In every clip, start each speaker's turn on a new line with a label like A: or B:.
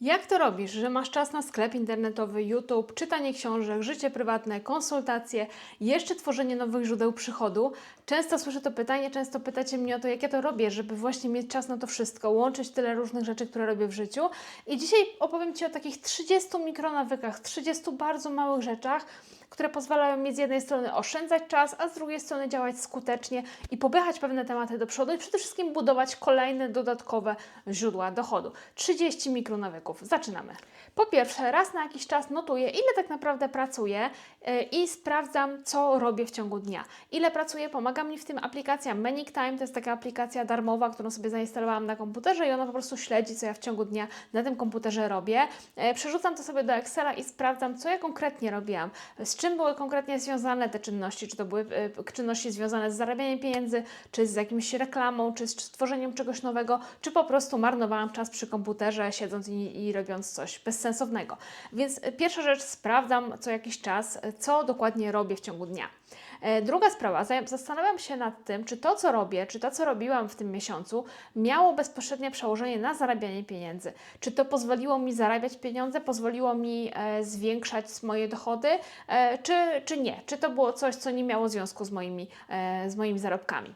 A: Jak to robisz, że masz czas na sklep internetowy, YouTube, czytanie książek, życie prywatne, konsultacje, jeszcze tworzenie nowych źródeł przychodu? Często słyszę to pytanie, często pytacie mnie o to, jak ja to robię, żeby właśnie mieć czas na to wszystko, łączyć tyle różnych rzeczy, które robię w życiu. I dzisiaj opowiem Ci o takich 30 mikronawykach, 30 bardzo małych rzeczach, które pozwalają mi z jednej strony oszczędzać czas, a z drugiej strony działać skutecznie i popychać pewne tematy do przodu i przede wszystkim budować kolejne dodatkowe źródła dochodu. 30 mikronawyków. Zaczynamy. Po pierwsze, raz na jakiś czas notuję, ile tak naprawdę pracuję yy, i sprawdzam, co robię w ciągu dnia. Ile pracuję, pomaga mi w tym aplikacja Manic Time, to jest taka aplikacja darmowa, którą sobie zainstalowałam na komputerze i ona po prostu śledzi, co ja w ciągu dnia na tym komputerze robię. Yy, Przerzucam to sobie do Excela i sprawdzam, co ja konkretnie robiłam, z czym były konkretnie związane te czynności, czy to były y, czynności związane z zarabianiem pieniędzy, czy z jakimś reklamą, czy z tworzeniem czegoś nowego, czy po prostu marnowałam czas przy komputerze, siedząc i, i robiąc coś bezsensownego. Więc y, pierwsza rzecz, sprawdzam co jakiś czas, y, co dokładnie robię w ciągu dnia. E, Druga sprawa, za- zastanawiam się nad tym, czy to, co robię, czy to, co robiłam w tym miesiącu, miało bezpośrednie przełożenie na zarabianie pieniędzy. Czy to pozwoliło mi zarabiać pieniądze, pozwoliło mi e, zwiększać moje dochody, e, czy, czy nie? Czy to było coś, co nie miało związku z moimi, z moimi zarobkami?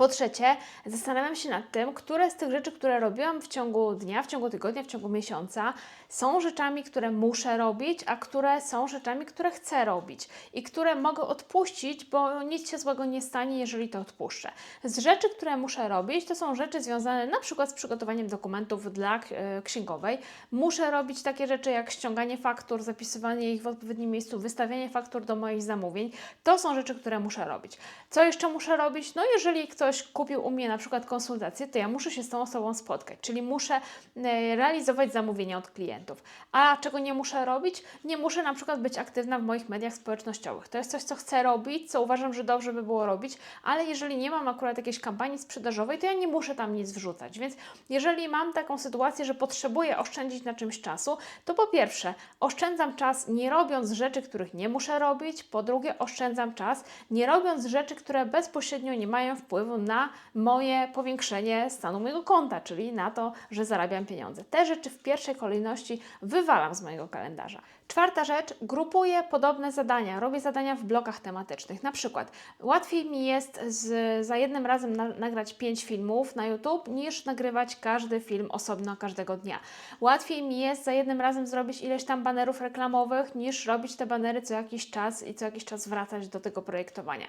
A: Po trzecie, zastanawiam się nad tym, które z tych rzeczy, które robiłam w ciągu dnia, w ciągu tygodnia, w ciągu miesiąca, są rzeczami, które muszę robić, a które są rzeczami, które chcę robić i które mogę odpuścić, bo nic się złego nie stanie, jeżeli to odpuszczę. Z rzeczy, które muszę robić, to są rzeczy związane na przykład z przygotowaniem dokumentów dla e, księgowej. Muszę robić takie rzeczy jak ściąganie faktur, zapisywanie ich w odpowiednim miejscu, wystawianie faktur do moich zamówień. To są rzeczy, które muszę robić. Co jeszcze muszę robić? No jeżeli ktoś kupił u mnie na przykład konsultację, to ja muszę się z tą osobą spotkać, czyli muszę e, realizować zamówienia od klientów. A czego nie muszę robić? Nie muszę na przykład być aktywna w moich mediach społecznościowych. To jest coś, co chcę robić, co uważam, że dobrze by było robić, ale jeżeli nie mam akurat jakiejś kampanii sprzedażowej, to ja nie muszę tam nic wrzucać. Więc jeżeli mam taką sytuację, że potrzebuję oszczędzić na czymś czasu, to po pierwsze oszczędzam czas nie robiąc rzeczy, których nie muszę robić, po drugie oszczędzam czas nie robiąc rzeczy, które bezpośrednio nie mają wpływu na moje powiększenie stanu mojego konta, czyli na to, że zarabiam pieniądze. Te rzeczy w pierwszej kolejności wywalam z mojego kalendarza. Czwarta rzecz, grupuję podobne zadania, robię zadania w blokach tematycznych. Na przykład łatwiej mi jest z, za jednym razem na, nagrać pięć filmów na YouTube, niż nagrywać każdy film osobno każdego dnia. Łatwiej mi jest za jednym razem zrobić ileś tam banerów reklamowych, niż robić te banery co jakiś czas i co jakiś czas wracać do tego projektowania.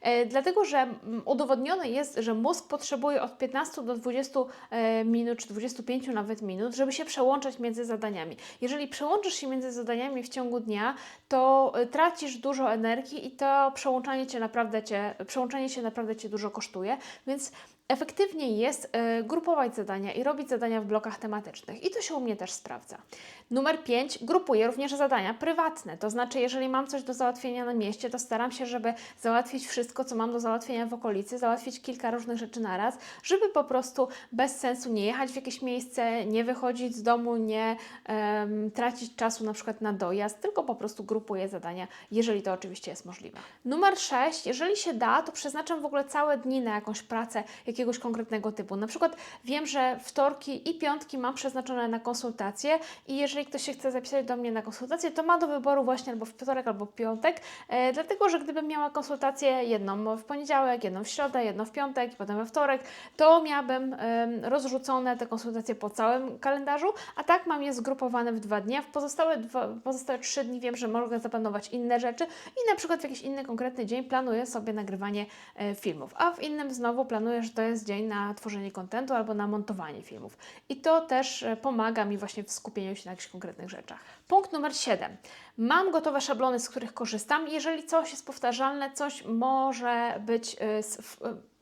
A: E, dlatego, że mm, udowodnione jest, że mózg potrzebuje od 15 do 20 e, minut, czy 25 nawet minut, żeby się przełączać między zadaniami. Jeżeli przełączysz się między zadaniami w ciągu dnia, to e, tracisz dużo energii i to przełączanie, cię naprawdę cię, przełączanie się naprawdę Cię dużo kosztuje, więc efektywniej jest e, grupować zadania i robić zadania w blokach tematycznych. I to się u mnie też sprawdza. Numer 5. Grupuję również zadania prywatne. To znaczy, jeżeli mam coś do załatwienia na mieście, to staram się, żeby załatwić wszystko, co mam do załatwienia w okolicy, załatwić kilka różnych rzeczy na raz, żeby po prostu bez sensu nie jechać w jakieś miejsce, nie wychodzić z domu, nie em, tracić czasu na przykład na dojazd, tylko po prostu grupuję zadania, jeżeli to oczywiście jest możliwe. Numer 6. Jeżeli się da, to przeznaczam w ogóle całe dni na jakąś pracę jakiegoś konkretnego typu. Na przykład wiem, że wtorki i piątki mam przeznaczone na konsultacje i jeżeli ktoś się chce zapisać do mnie na konsultację, to ma do wyboru właśnie albo w wtorek, albo w piątek, e, dlatego, że gdybym miała konsultację jedną w poniedziałek, jedną w środę, jedną w piątek i potem we wtorek, to miałabym em, rozrzucone te konsultacje po całym kalendarzu, a tak mam je zgrupowane w dwa dni, a w pozostałe, dwa, pozostałe trzy dni wiem, że mogę zaplanować inne rzeczy i na przykład w jakiś inny konkretny dzień planuję sobie nagrywanie e, filmów, a w innym znowu planuję, że to jest dzień na tworzenie kontentu albo na montowanie filmów. I to też e, pomaga mi właśnie w skupieniu się na jakichś konkretnych rzeczach. Punkt numer 7. Mam gotowe szablony, z których korzystam. Jeżeli coś jest powtarzalne, coś może być e, e,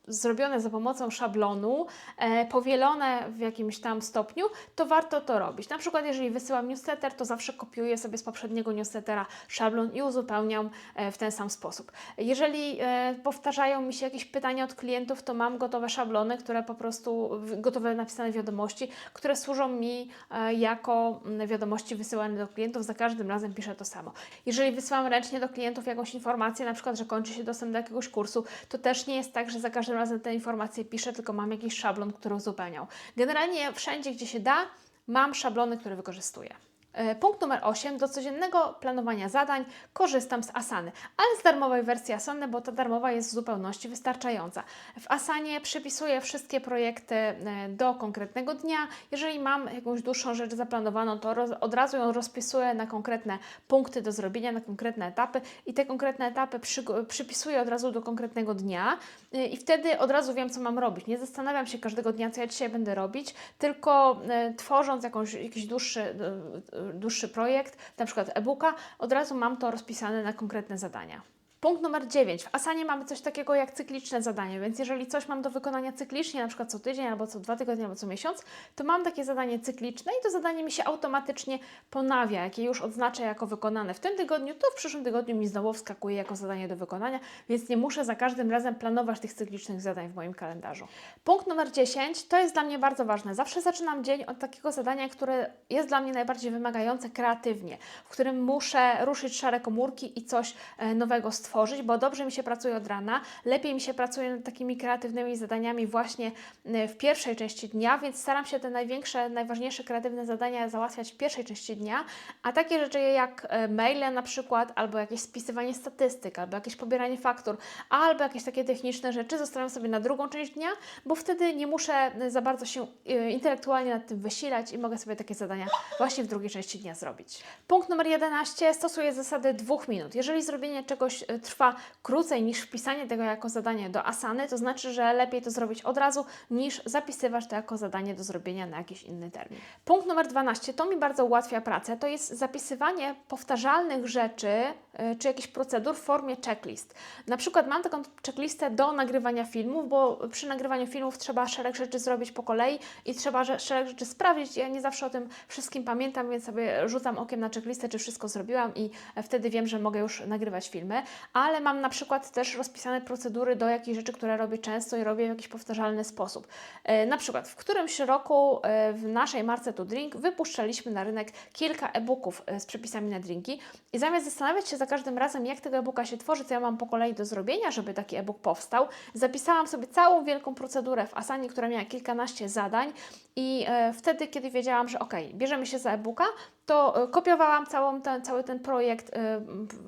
A: zrobione za pomocą szablonu, e, powielone w jakimś tam stopniu, to warto to robić. Na przykład, jeżeli wysyłam newsletter, to zawsze kopiuję sobie z poprzedniego newslettera szablon i uzupełniam e, w ten sam sposób. Jeżeli e, powtarzają mi się jakieś pytania od klientów, to mam gotowe szablony, które po prostu, gotowe napisane wiadomości, które służą mi e, jako mm, wiadomości wysyłane do klientów. Za każdym razem piszę to samo. Jeżeli wysyłam ręcznie do klientów jakąś informację, na przykład, że kończy się dostęp do jakiegoś kursu, to też nie jest tak, że za każdym razem te informacje piszę, tylko mam jakiś szablon, który uzupełniał. Generalnie wszędzie, gdzie się da, mam szablony, które wykorzystuję. E, Punkt numer 8. Do codziennego planowania zadań korzystam z Asany, ale z darmowej wersji Asany, bo ta darmowa jest w zupełności wystarczająca. W Asanie przypisuję wszystkie projekty e, do konkretnego dnia. Jeżeli mam jakąś dłuższą rzecz zaplanowaną, to roz, od razu ją rozpisuję na konkretne punkty do zrobienia, na konkretne etapy i te konkretne etapy przy, przypisuję od razu do konkretnego dnia e, i wtedy od razu wiem, co mam robić. Nie zastanawiam się każdego dnia, co ja dzisiaj będę robić, tylko tworząc jakąś, jakiś dłuższy, dłuższy projekt, na przykład e-booka, od razu mam to rozpisane na konkretne zadania. Punkt numer 9. W Asanie mamy coś takiego jak cykliczne zadanie, więc jeżeli coś mam do wykonania cyklicznie, na przykład co tydzień, albo co dwa tygodnie, albo co miesiąc, to mam takie zadanie cykliczne i to zadanie mi się automatycznie ponawia, jakie już odznaczę jako wykonane w tym tygodniu, to w przyszłym tygodniu mi znowu wskakuje jako zadanie do wykonania, więc nie muszę za każdym razem planować tych cyklicznych zadań w moim kalendarzu. Punkt numer 10 to jest dla mnie bardzo ważne. Zawsze zaczynam dzień od takiego zadania, które jest dla mnie najbardziej wymagające kreatywnie, w którym muszę ruszyć szare komórki i coś e, nowego stworzyć stworzyć, bo dobrze mi się pracuje od rana, lepiej mi się pracuje nad takimi kreatywnymi zadaniami właśnie e, w pierwszej części dnia, więc staram się te największe, najważniejsze kreatywne zadania załatwiać w pierwszej części dnia, a takie rzeczy jak e, maile na przykład, albo jakieś spisywanie statystyk, albo jakieś pobieranie faktur, albo jakieś takie techniczne rzeczy zostawiam sobie na drugą część dnia, bo wtedy nie muszę e, za bardzo się intelektualnie nad tym wysilać i mogę sobie takie zadania właśnie w drugiej części dnia zrobić. Punkt numer 11. Stosuję zasady dwóch minut. Jeżeli zrobienie czegoś trwa krócej niż wpisanie tego jako zadanie do Asany, to znaczy, że lepiej to zrobić od razu niż zapisywać to jako zadanie do zrobienia na jakiś inny termin. Punkt numer 12, to mi bardzo ułatwia pracę, to jest zapisywanie powtarzalnych rzeczy y, czy jakichś procedur w formie checklist. Na przykład mam taką checklistę do nagrywania filmów, bo przy nagrywaniu filmów trzeba szereg rzeczy zrobić po kolei i trzeba szereg rzeczy sprawdzić. Ja nie zawsze o tym wszystkim pamiętam, więc sobie rzucam okiem na checklistę, czy wszystko zrobiłam i wtedy wiem, że mogę już nagrywać filmy ale mam na przykład też rozpisane procedury do jakichś rzeczy, które robię często i robię w jakiś powtarzalny sposób. E, na przykład w którymś roku e, w naszej marce To Drink wypuszczaliśmy na rynek kilka e-booków e, z przepisami na drinki i zamiast zastanawiać się za każdym razem, jak tego e-booka się tworzy, co ja mam po kolei do zrobienia, żeby taki e-book powstał, zapisałam sobie całą wielką procedurę w Asani, która miała kilkanaście zadań i wtedy, kiedy wiedziałam, że ok, bierzemy się za e-booka, to kopiowałam całą ten, cały ten projekt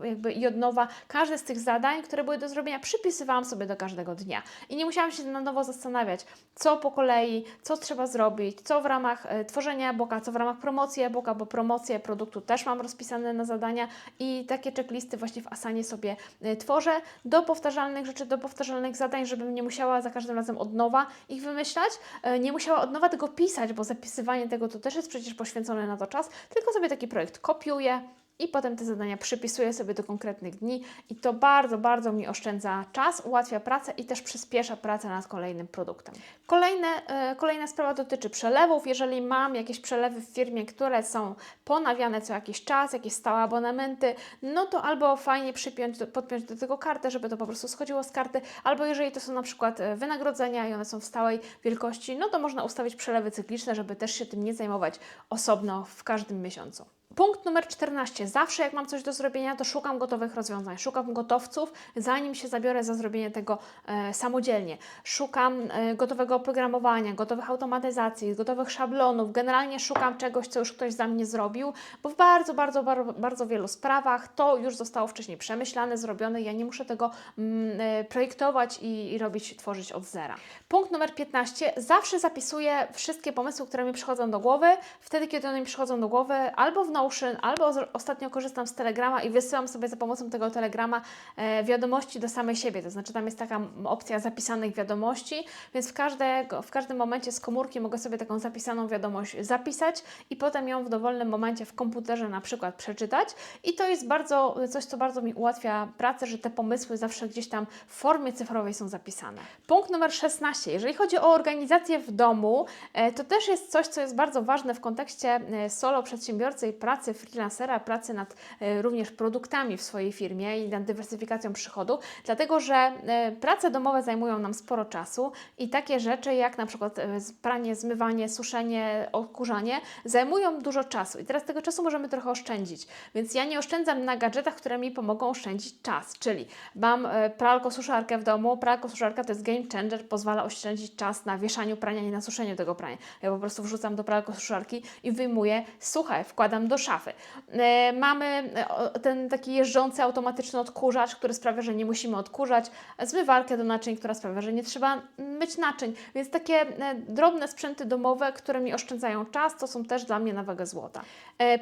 A: jakby i od nowa. Każdy z tych zadań, które były do zrobienia, przypisywałam sobie do każdego dnia. I nie musiałam się na nowo zastanawiać, co po kolei, co trzeba zrobić, co w ramach e, tworzenia e-booka, co w ramach promocji e-booka, bo promocję produktu też mam rozpisane na zadania i takie checklisty właśnie w Asanie sobie e, tworzę do powtarzalnych rzeczy, do powtarzalnych zadań, żebym nie musiała za każdym razem od nowa ich wymyślać, e, nie musiała od nowa tego pisać, bo zapisywanie tego to też jest przecież poświęcone na to czas, tylko sobie taki projekt. Kopiuję, i potem te zadania przypisuję sobie do konkretnych dni i to bardzo, bardzo mi oszczędza czas, ułatwia pracę i też przyspiesza pracę nad kolejnym produktem. Kolejne, yy, kolejna sprawa dotyczy przelewów. Jeżeli mam jakieś przelewy w firmie, które są ponawiane co jakiś czas, jakieś stałe abonamenty, no to albo fajnie przypiąć, do, podpiąć do tego kartę, żeby to po prostu schodziło z karty, albo jeżeli to są na przykład e, wynagrodzenia i one są w stałej wielkości, no to można ustawić przelewy cykliczne, żeby też się tym nie zajmować osobno w każdym miesiącu. Punkt numer 14. Zawsze jak mam coś do zrobienia, to szukam gotowych rozwiązań. Szukam gotowców, zanim się zabiorę za zrobienie tego e, samodzielnie. Szukam e, gotowego oprogramowania, gotowych automatyzacji, gotowych szablonów. Generalnie szukam czegoś, co już ktoś za mnie zrobił, bo w bardzo, bardzo, bardzo, bardzo wielu sprawach to już zostało wcześniej przemyślane, zrobione. Ja nie muszę tego mm, e, projektować i, i robić, tworzyć od zera. Punkt numer 15. Zawsze zapisuję wszystkie pomysły, które mi przychodzą do głowy, wtedy, kiedy one mi przychodzą do głowy, albo w Notion, albo ostatnio korzystam z Telegrama i wysyłam sobie za pomocą tego Telegrama e, wiadomości do samej siebie. To znaczy tam jest taka opcja zapisanych wiadomości, więc w, każdego, w każdym momencie z komórki mogę sobie taką zapisaną wiadomość zapisać i potem ją w dowolnym momencie w komputerze na przykład przeczytać. I to jest bardzo coś, co bardzo mi ułatwia pracę, że te pomysły zawsze gdzieś tam w formie cyfrowej są zapisane. Punkt numer 16. Jeżeli chodzi o organizację w domu, e, to też jest coś, co jest bardzo ważne w kontekście e, solo przedsiębiorcy i pracy pracy freelancera, pracy nad e, również produktami w swojej firmie i nad dywersyfikacją przychodu, dlatego że e, prace domowe zajmują nam sporo czasu i takie rzeczy jak na przykład e, pranie, zmywanie, suszenie, odkurzanie zajmują dużo czasu i teraz tego czasu możemy trochę oszczędzić, więc ja nie oszczędzam na gadżetach, które mi pomogą oszczędzić czas, czyli mam pralko-suszarkę w domu, pralko-suszarka to jest game changer, pozwala oszczędzić czas na wieszaniu prania i na suszeniu tego prania. Ja po prostu wrzucam do pralko-suszarki i wyjmuję suche, wkładam do szafy. E, mamy e, ten taki jeżdżący automatyczny odkurzacz, który sprawia, że nie musimy odkurzać, zmywarkę do naczyń, która sprawia, że nie trzeba myć naczyń, więc takie e, drobne sprzęty domowe, które mi oszczędzają czas, to są też dla mnie na wagę złota.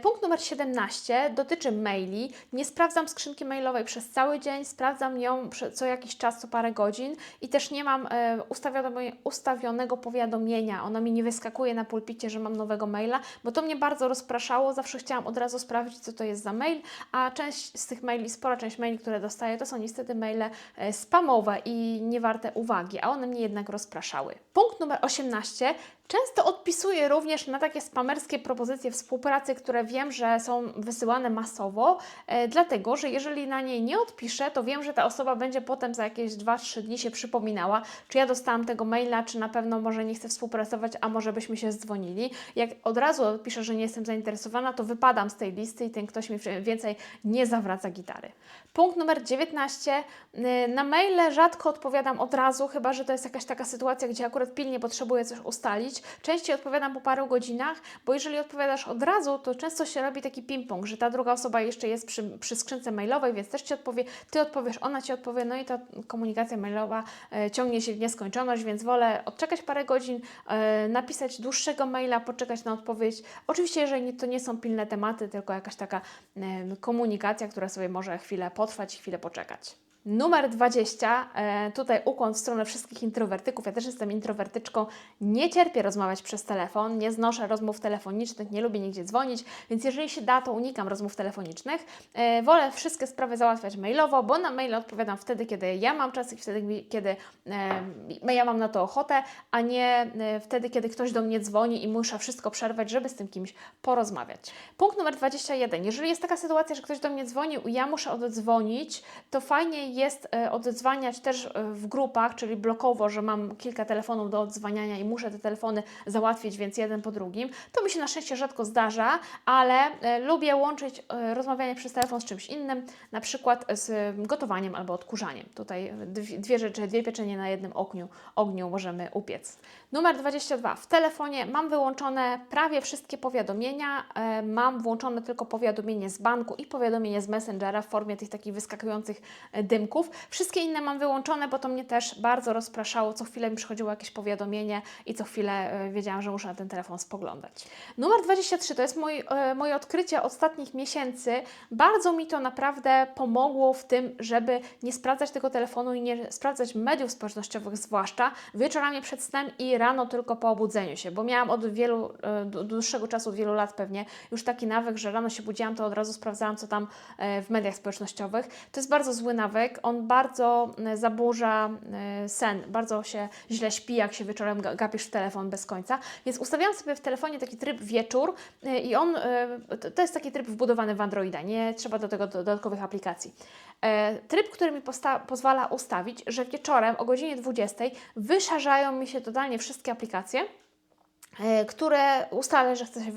A: Punkt numer 17 dotyczy maili. Nie sprawdzam skrzynki mailowej przez cały dzień, sprawdzam ją co jakiś czas, co parę godzin i też nie mam ustawionego, powiadomienia. Ono mi nie wyskakuje na pulpicie, że mam nowego maila, bo to mnie bardzo rozpraszało. Zawsze chciałam od razu sprawdzić, co to jest za mail, a część z tych maili, spora część maili, które dostaję, to są niestety maile e, spamowe i niewarte uwagi, a one mnie jednak rozpraszały. Punkt numer 18. Często odpisuję również na takie spamerskie propozycje współpracy, które wiem, że są wysyłane masowo, e, dlatego że jeżeli na niej nie odpiszę, to wiem, że ta osoba będzie potem za jakieś 2-3 dni się przypominała, czy ja dostałam tego maila, czy na pewno może nie chcę współpracować, a może byśmy się zdzwonili. Jak od razu odpiszę, że nie jestem zainteresowana, to wypadam z tej listy i ten ktoś mi więcej nie zawraca gitary. Punkt numer 19. Y, Na maile rzadko odpowiadam od razu, chyba że to jest jakaś taka sytuacja, gdzie akurat pilnie potrzebuję coś ustalić. Częściej odpowiadam po paru godzinach, bo jeżeli odpowiadasz od razu, to często się robi taki ping-pong, że ta druga osoba jeszcze jest przy, przy skrzynce mailowej, więc też Ci odpowie, Ty odpowiesz, ona Ci odpowie, no i ta komunikacja mailowa e, ciągnie się w nieskończoność, więc wolę odczekać parę godzin, e, napisać dłuższego maila, poczekać na odpowiedź. Oczywiście, jeżeli to nie są pilne tematy, tylko jakaś taka e, komunikacja, która sobie może chwilę potrwać i chwilę poczekać. Numer 20, e, tutaj ukłon w stronę wszystkich introwertyków. Ja też jestem introwertyczką, nie cierpię rozmawiać przez telefon, nie znoszę rozmów telefonicznych, nie lubię nigdzie dzwonić, więc jeżeli się da, to unikam rozmów telefonicznych. E, wolę wszystkie sprawy załatwiać mailowo, bo na maile odpowiadam wtedy, kiedy ja mam czas i wtedy, kiedy e, ja mam na to ochotę, a nie wtedy, kiedy ktoś do mnie dzwoni i muszę wszystko przerwać, żeby z tym kimś porozmawiać. Punkt numer 21. Jeżeli jest taka sytuacja, że ktoś do mnie dzwonił i ja muszę oddzwonić, to fajnie jest e, oddzwaniać też e, w grupach, czyli blokowo, że mam kilka telefonów do odzwaniania i muszę te telefony załatwić, więc jeden po drugim. To mi się na szczęście rzadko zdarza, ale e, lubię łączyć rozmawianie przez telefon z czymś innym, na przykład z gotowaniem albo odkurzaniem. Tutaj dwie, rzeczy, dwie pieczenie na jednym ogniu, ogniu możemy upiec. Numer 22. W telefonie mam wyłączone prawie wszystkie powiadomienia. Mam włączone tylko powiadomienie z banku i powiadomienie z Messengera w formie tych takich wyskakujących e, dymków. Wszystkie inne mam wyłączone, bo to mnie też bardzo rozpraszało. Co chwilę mi przychodziło jakieś powiadomienie i co chwilę e, wiedziałam, że muszę na ten telefon spoglądać. Numer 23 to jest e, moje odkrycie ostatnich miesięcy. Bardzo mi to naprawdę pomogło w tym, żeby nie sprawdzać tego telefonu i nie sprawdzać mediów społecznościowych, zwłaszcza wieczorami przed snem i rano tylko po obudzeniu się, bo miałam od wielu, e, dłuższego czasu, wielu lat pewnie, już taki nawyk, że rano się budziłam, to od razu sprawdzałam, co tam w mediach społecznościowych. To jest bardzo zły nawyk, on bardzo e, zaburza e, sen, bardzo się źle śpi, jak się wieczorem ga- gapisz w telefon bez końca, więc ustawiałam sobie w telefonie taki tryb wieczór e, i on, to- jest taki tryb wbudowany w Androida, nie trzeba do tego do- dodatkowych aplikacji. Tryb, który mi pozwala ustawić, że wieczorem o godzinie 20 wyszarzają mi się totalnie wszystkie aplikacje, które ustalę, że, chcę się,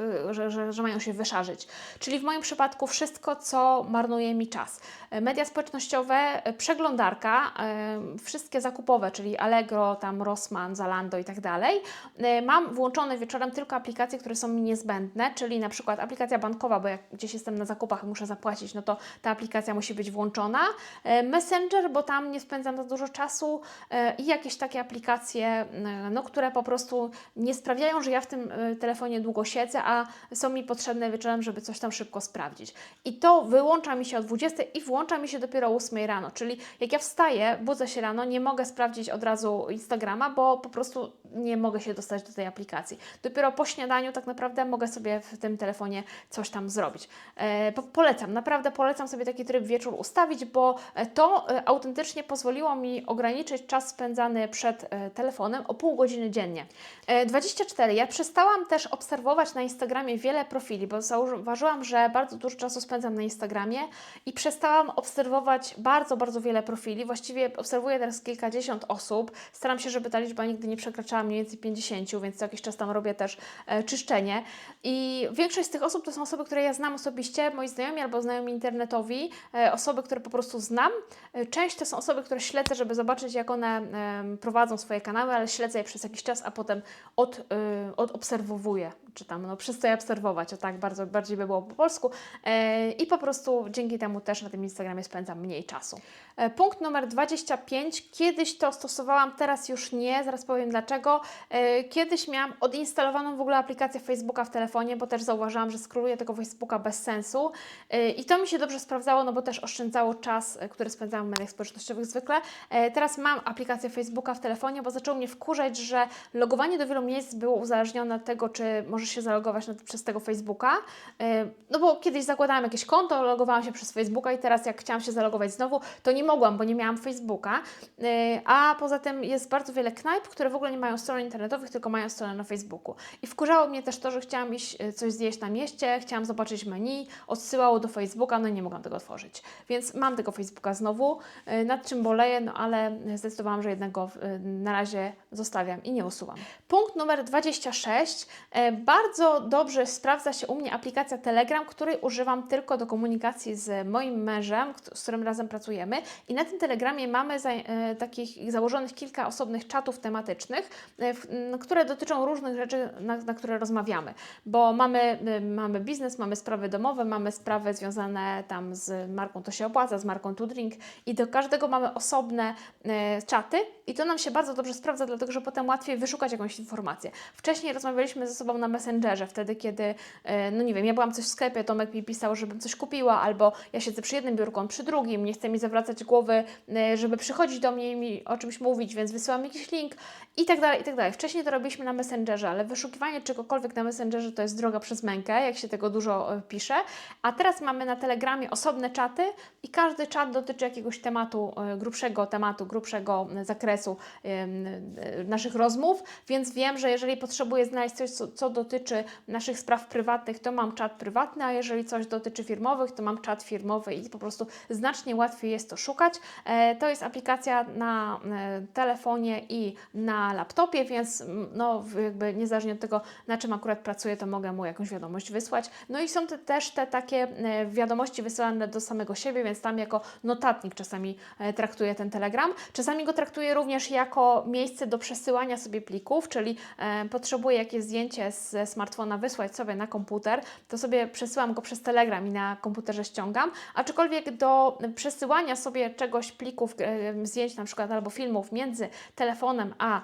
A: y, że, że, że mają się wyszarzyć. Czyli w moim przypadku wszystko, co marnuje mi czas. E, Media społecznościowe, e, przeglądarka, e, wszystkie zakupowe, czyli Allegro, tam Rossmann, Zalando i tak dalej. E, Mam włączone wieczorem tylko aplikacje, które są mi niezbędne, czyli na przykład aplikacja bankowa, bo jak gdzieś jestem na zakupach i muszę zapłacić, no to ta aplikacja musi być włączona. E, Messenger, bo tam nie spędzam za dużo czasu e, i jakieś takie aplikacje, e, no, które po prostu nie sprawiają, że ja w tym e, telefonie długo siedzę, a są mi potrzebne wieczorem, żeby coś tam szybko sprawdzić. I to wyłącza mi się o 20 i włącza mi się dopiero o 8 rano, czyli jak ja wstaję, budzę się rano, nie mogę sprawdzić od razu Instagrama, bo po prostu nie mogę się dostać do tej aplikacji. Dopiero po śniadaniu tak naprawdę mogę sobie w tym telefonie coś tam zrobić. E, po, polecam, naprawdę polecam sobie taki tryb wieczór ustawić, bo e, to e, autentycznie pozwoliło mi ograniczyć czas spędzany przed e, telefonem o pół godziny dziennie. E, 20 24. Ja przestałam też obserwować na Instagramie wiele profili, bo zauważyłam, że bardzo dużo czasu spędzam na Instagramie i przestałam obserwować bardzo, bardzo wiele profili. Właściwie obserwuję teraz kilkadziesiąt osób. Staram się, żeby ta liczba nigdy nie przekraczała mniej więcej 50, więc co jakiś czas tam robię też e, czyszczenie. I większość z tych osób to są osoby, które ja znam osobiście, moi znajomi albo znajomi internetowi, e, osoby, które po prostu znam. E, część to są osoby, które śledzę, żeby zobaczyć, jak one e, prowadzą swoje kanały, ale śledzę je przez jakiś czas, a potem od, y, odobserwowuję, czy tam no, przestaję obserwować, o tak bardzo bardziej by było po polsku e, i po prostu dzięki temu też na tym Instagramie spędzam mniej czasu. E, punkt numer 25. Kiedyś to stosowałam, teraz już nie, zaraz powiem dlaczego. E, kiedyś miałam odinstalowaną w ogóle aplikację Facebooka w telefonie, bo też zauważyłam, że skróluję tego Facebooka bez sensu e, i to mi się dobrze sprawdzało, no bo też oszczędzało czas, e, który spędzałam w mediach społecznościowych zwykle. E, teraz mam aplikację Facebooka w telefonie, bo zaczęło mnie wkurzać, że logowanie do wielu miejsc było uzależnione od tego, czy możesz się zalogować na, przez tego Facebooka. E, No bo kiedyś zakładałam jakieś konto, logowałam się przez Facebooka i teraz jak chciałam się zalogować znowu, to nie mogłam, bo nie miałam Facebooka. E, A poza tym jest bardzo wiele knajp, które w ogóle nie mają stron internetowych, tylko mają stronę na Facebooku. I wkurzało mnie też to, że chciałam iść e, coś zjeść na mieście, chciałam zobaczyć menu, odsyłało do Facebooka, no i nie mogłam tego otworzyć. Więc mam tego Facebooka znowu, nad czym boleję, no ale zdecydowałam, że jednak na razie zostawiam i nie usuwam. Punkt numer 26. E, Bardzo dobrze sprawdza się u mnie aplikacja Telegram, której używam tylko do komunikacji z moim mężem, z którym razem pracujemy. I na tym Telegramie mamy za, e, takich założonych kilka osobnych czatów tematycznych, e, w, m, które dotyczą różnych rzeczy, na, na które rozmawiamy. Bo mamy, e, mamy biznes, mamy sprawy domowe, mamy sprawy związane tam z marką To się opłaca, z marką To Drink i do każdego mamy osobne e, czaty i to nam się bardzo dobrze sprawdza, dlatego że potem łatwiej wyszukać jakąś informację. Wcześniej rozmawialiśmy ze sobą na Messengerze, wtedy kiedy, e, no nie wiem, ja byłam coś w sklepie, Tomek mi pisał, żebym coś kupiła, albo ja siedzę przy jednym biurku, on przy drugim, nie chce mi zawracać głowy, e, żeby przychodzić do mnie i mi o czymś mówić, więc wysyłam jakiś link i tak dalej, i tak dalej. Wcześniej to robiliśmy na Messengerze, ale wyszukiwanie czegokolwiek na Messengerze to jest droga przez mękę, jak się tego dużo e, pisze, a teraz mamy na Telegramie osobne czaty i każdy czat dotyczy jakiegoś tematu, grubszego tematu, grubszego zakresu naszych rozmów, więc wiem, że jeżeli potrzebuję znaleźć coś, co, co dotyczy naszych spraw prywatnych, to mam czat prywatny, a jeżeli coś dotyczy firmowych, to mam czat firmowy i po prostu znacznie łatwiej jest to szukać. E, To jest aplikacja na e, telefonie i na laptopie, więc no, jakby niezależnie od tego, na czym akurat pracuję, to mogę mu jakąś wiadomość wysłać. No i są te, też te takie e, wiadomości wysyłane do samego siebie, więc tam jako notatnik czasami traktuję ten Telegram. Czasami go traktuję również jako miejsce do przesyłania sobie plików, czyli potrzebuję jakieś zdjęcie ze smartfona wysłać sobie na komputer, to sobie przesyłam go przez Telegram i na komputerze ściągam, aczkolwiek do przesyłania sobie czegoś, plików, e, zdjęć na przykład albo filmów między telefonem a e,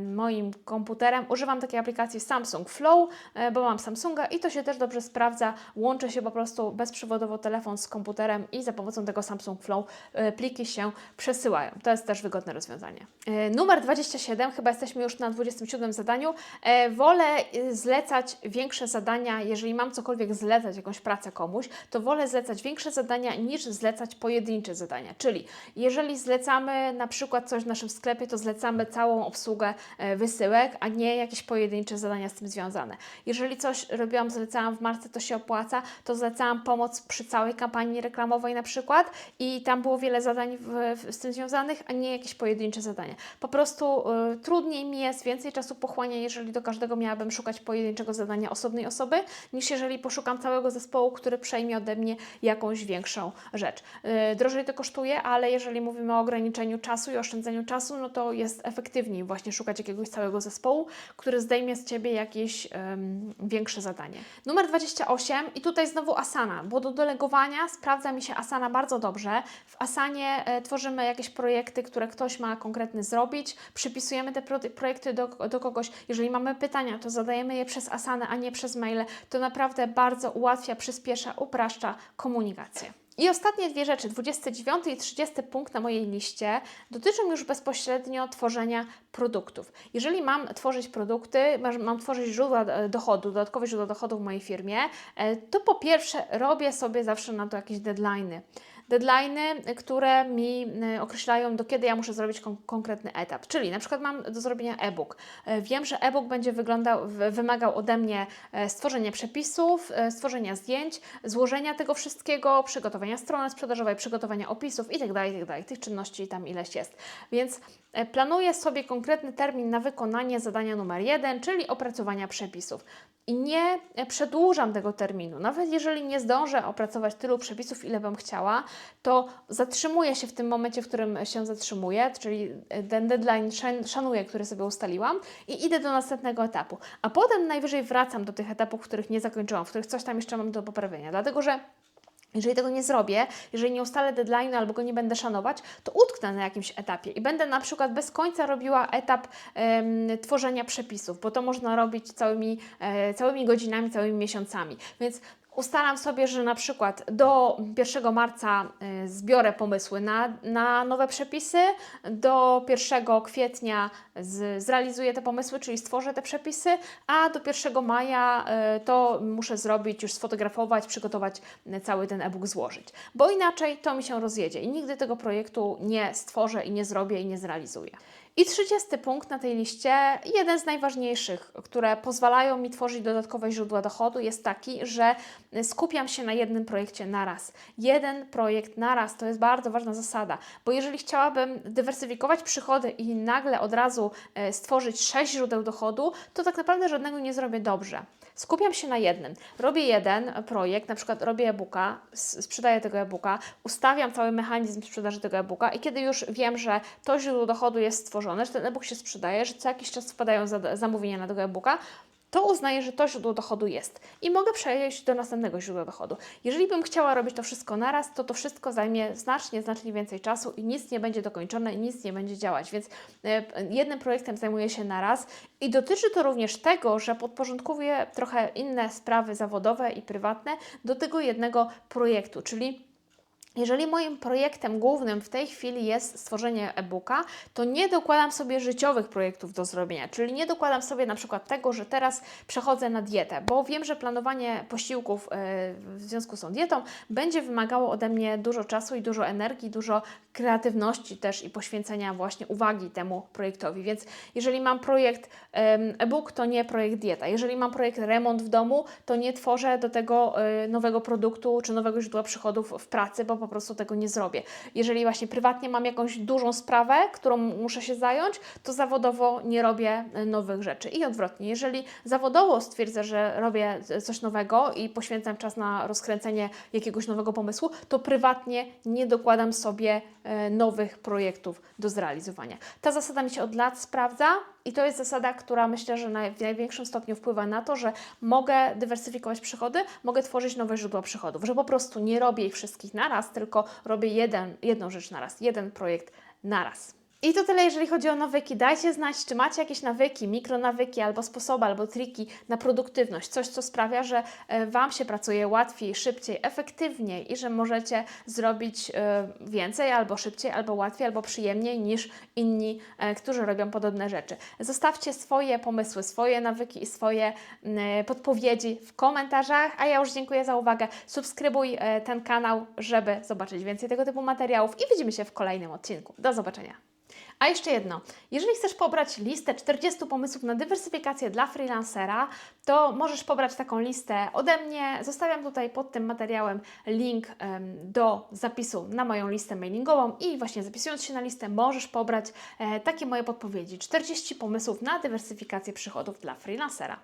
A: moim komputerem używam takiej aplikacji Samsung Flow, e, bo mam Samsunga i to się też dobrze sprawdza. Łączy się po prostu bezprzewodowo telefon z komputerem i za pomocą tego Samsung Flow e, pliki się przesyłają. To jest też wygodne rozwiązanie. E, Numer 27, chyba jesteśmy już na 27 zadaniu. E, Wolę e, zlecać większe zadania, jeżeli mam cokolwiek zlecać, jakąś pracę komuś, to wolę zlecać większe zadania niż zlecać pojedyncze zadania. Czyli jeżeli zlecamy na przykład coś w naszym sklepie, to zlecamy całą obsługę e, wysyłek, a nie jakieś pojedyncze zadania z tym związane. Jeżeli coś robiłam, zlecałam w marce, to się opłaca, to zlecałam pomoc przy całej kampanii reklamowej na przykład i tam było wiele zadań w, w, z tym związanych, a nie jakieś pojedyncze zadania. Po prostu y, trudniej mi jest, więcej czasu pochłania, jeżeli do każdego miałabym szukać pojedynczego zadania osobnej osoby, niż jeżeli poszukam całego zespołu, który przejmie ode mnie jakąś większą rzecz. Y, drożej to kosztuje, ale jeżeli mówimy o ograniczeniu czasu i oszczędzeniu czasu, no to jest efektywniej właśnie szukać jakiegoś całego zespołu, który zdejmie z Ciebie jakieś em, większe zadanie. Numer 28 i tutaj znowu Asana, bo do delegowania sprawdza mi się Asana bardzo dobrze. W Asanie e, tworzymy jakieś projekty, które ktoś ma konkretny zrobić, przypisujemy te pro projekty do, do kogoś. Jeżeli mamy pytania, to zadajemy je przez Asanę, a nie przez maile. To naprawdę bardzo ułatwia, przyspiesza, upraszcza komunikację. I ostatnie dwie rzeczy, 29 i 30 punkt na mojej liście, dotyczą już bezpośrednio tworzenia produktów. Jeżeli mam tworzyć produkty, mam- tworzyć źródła e, dochodu, dodatkowe źródła dochodu w mojej firmie, e, to po pierwsze robię sobie zawsze na to jakieś deadline'y. które mi y, określają, do kiedy ja muszę zrobić kon konkretny etap. Czyli na przykład mam do zrobienia e-book. E, Wiem, że e-book będzie wyglądał, wymagał ode mnie e, stworzenia przepisów, e, stworzenia zdjęć, złożenia tego wszystkiego, przygotowania strony sprzedażowej, przygotowania opisów itd., itd. Tych czynności tam ileś jest. Więc planuję sobie konkretny termin na wykonanie zadania numer jeden, czyli opracowania przepisów. I nie przedłużam tego terminu. Nawet jeżeli nie zdążę opracować tylu przepisów, ile bym chciała, to zatrzymuję się w tym momencie, w którym się zatrzymuję, czyli e, ten deadline szan- szanuję, który sobie ustaliłam i idę do następnego etapu. A potem najwyżej wracam do tych etapów, których nie zakończyłam, w których coś tam jeszcze mam do poprawienia. Dlatego, że jeżeli tego nie zrobię, jeżeli nie ustalę deadline'u albo go nie będę szanować, to utknę na jakimś etapie i będę na przykład bez końca robiła etap em, tworzenia przepisów, bo to można robić całymi, e, całymi godzinami, całymi miesiącami. Więc ustalam sobie, że na przykład do 1 marca e, zbiorę pomysły na, na nowe przepisy, do 1 kwietnia z, zrealizuję te pomysły, czyli stworzę te przepisy, a do 1 maja e, to muszę zrobić, już sfotografować, przygotować e, cały ten e-book, złożyć. Bo inaczej to mi się rozjedzie i nigdy tego projektu nie stworzę i nie zrobię i nie zrealizuję. I trzydziesty punkt na tej liście, jeden z najważniejszych, które pozwalają mi tworzyć dodatkowe źródła dochodu, jest taki, że skupiam się na jednym projekcie naraz. Jeden projekt naraz to jest bardzo ważna zasada, bo jeżeli chciałabym dywersyfikować przychody i nagle od razu e, stworzyć sześć źródeł dochodu, to tak naprawdę żadnego nie zrobię dobrze. Skupiam się na jednym. Robię jeden projekt, na przykład robię e-booka, sprzedaję tego e-booka, ustawiam cały mechanizm sprzedaży tego e-booka i kiedy już wiem, że to źródło dochodu jest stworzone, że ten e-book się sprzedaje, że co jakiś czas wpadają za- zamówienia na tego e-booka, to uznaję, że to źródło dochodu jest i mogę przejść do następnego źródła dochodu. Jeżeli bym chciała robić to wszystko naraz, to to wszystko zajmie znacznie, znacznie więcej czasu i nic nie będzie dokończone i nic nie będzie działać, więc e, jednym projektem zajmuję się naraz i dotyczy to również tego, że podporządkuję trochę inne sprawy zawodowe i prywatne do tego jednego projektu, czyli jeżeli moim projektem głównym w tej chwili jest stworzenie e-booka, to nie dokładam sobie życiowych projektów do zrobienia, czyli nie dokładam sobie na przykład tego, że teraz przechodzę na dietę, bo wiem, że planowanie posiłków e, w związku z tą dietą będzie wymagało ode mnie dużo czasu i dużo energii, dużo kreatywności też i poświęcenia właśnie uwagi temu projektowi. Więc jeżeli mam projekt e-book, to nie projekt dieta. Jeżeli mam projekt remont w domu, to nie tworzę do tego e, nowego produktu czy nowego źródła przychodów w pracy, bo po prostu tego nie zrobię. Jeżeli właśnie prywatnie mam jakąś dużą sprawę, którą muszę się zająć, to zawodowo nie robię e, nowych rzeczy. I odwrotnie, jeżeli zawodowo stwierdzę, że robię e, coś nowego i poświęcam czas na rozkręcenie jakiegoś nowego pomysłu, to prywatnie nie dokładam sobie e, nowych projektów do zrealizowania. Ta zasada mi się od lat sprawdza i to jest zasada, która myślę, że w największym stopniu wpływa na to, że mogę dywersyfikować przychody, mogę tworzyć nowe źródła przychodów, że po prostu nie robię ich wszystkich naraz, tylko robię jeden, jedną rzecz naraz, jeden projekt naraz. I to tyle, jeżeli chodzi o nawyki. Dajcie znać, czy macie jakieś nawyki, mikronawyki, albo sposoby, albo triki na produktywność. Coś, co sprawia, że e, Wam się pracuje łatwiej, szybciej, efektywniej i że możecie zrobić e, więcej, albo szybciej, albo łatwiej, albo przyjemniej niż inni, e, którzy robią podobne rzeczy. Zostawcie swoje pomysły, swoje nawyki i swoje podpowiedzi w komentarzach, a ja już dziękuję za uwagę. Subskrybuj ten kanał, żeby zobaczyć więcej tego typu materiałów i widzimy się w kolejnym odcinku. Do zobaczenia. A jeszcze jedno, jeżeli chcesz pobrać listę 40 pomysłów na dywersyfikację dla freelancera, to możesz pobrać taką listę ode mnie. Zostawiam tutaj pod tym materiałem link do zapisu na moją listę mailingową i właśnie zapisując się na listę możesz pobrać e, takie moje podpowiedzi 40 pomysłów na dywersyfikację przychodów dla freelancera.